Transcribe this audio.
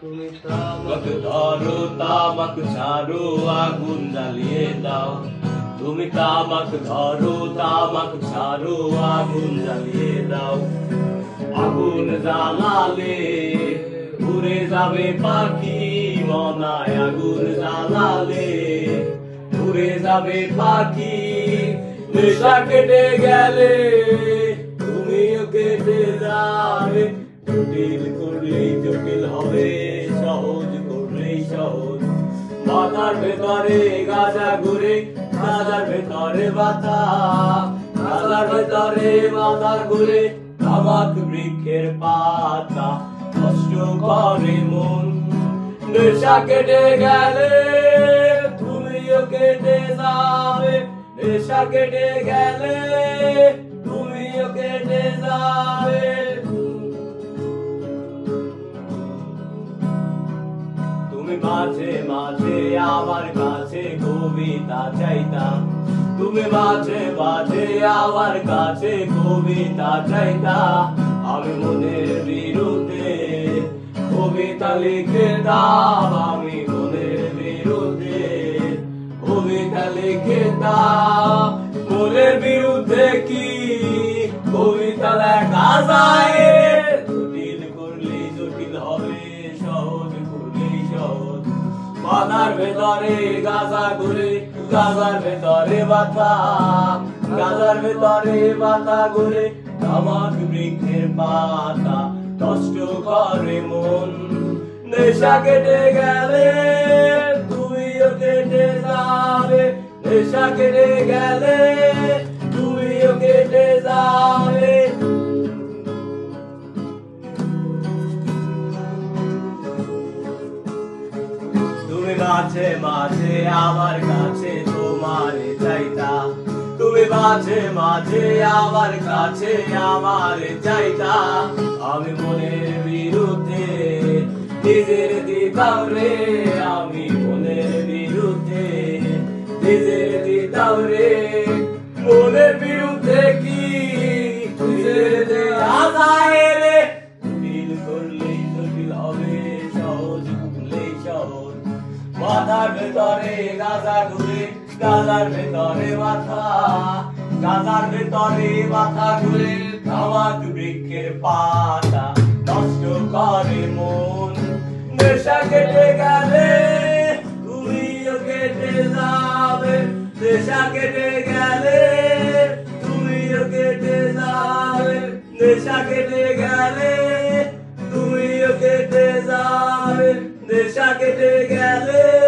তুমি কত ধরো, তামাক ছাড়ো আগুন জ্বালিয়ে দাও। তুমি তামাক ধরো, তামাক ছাড়ো আগুন জ্বালিয়ে দাও। আগুন জ্বালালে উড়ে যাবে পাখি, মনায় আগুন জ্বালালে উড়ে যাবে পাখি। নেশা কেটে গেলে তুমিও কেটে যাবে, জটিল করলেই জটিল হবে। মাথার ভেতরে গাজা ঘুরে গাজার ভেতরে বাতা গাজার ভেতরে মাথা ঘুরে তামাক বৃক্ষের পাতা কষ্ট করে মন। নেশা কেটে গেলে, তুমিও কেটে যাবে। নেশা কেটে গেলে মাঝে মাঝে আমার কাছে কবিতা চাইতাম। তুমি মাঝে মাঝে আমার কাছে কবিতা চাইতা আমি মনের বিরুদ্ধে কবিতা লিখে দাও, আমি মনের বিরুদ্ধে কবিতা লিখে দাও। মনের বিরুদ্ধে কি কবিতা লেখা যায়? ভেতরে গাজা ঘুরে গাজার ভেতরে বাতা, গাজার ভেতরে বাতা ঘুরে তামাক বৃক্ষের পাতা কষ্ট করে মন। নেশা কেটে গেলে, তুইও কেটে যাবে। নেশা কেটে গেলে মাঝে মাঝে আমার কাছে তোমার চাইতা। তুমি মাঝে মাঝে আমার কাছে আমার চাইতা। আমি মনের বিরুদ্ধে নিজের দিতাম রে, আমি মনের বিরুদ্ধে নিজের দিতাম রে। মনের বিরুদ্ধে ভেতরে গাজা ঘুরে গাজার ভেতরে মাথা, গাজার ভেতরে মাথা ঘুরে তামাক বৃক্ষের পাতা নষ্ট করে মন। নেশা কেটে গেলে তুমিও কেটে যাবে। নেশা কেটে গেলে তুমিও কেটে যাবে। নেশা কেটে গেলে তুমিও কেটে যাবে। নেশা কেটে গেলে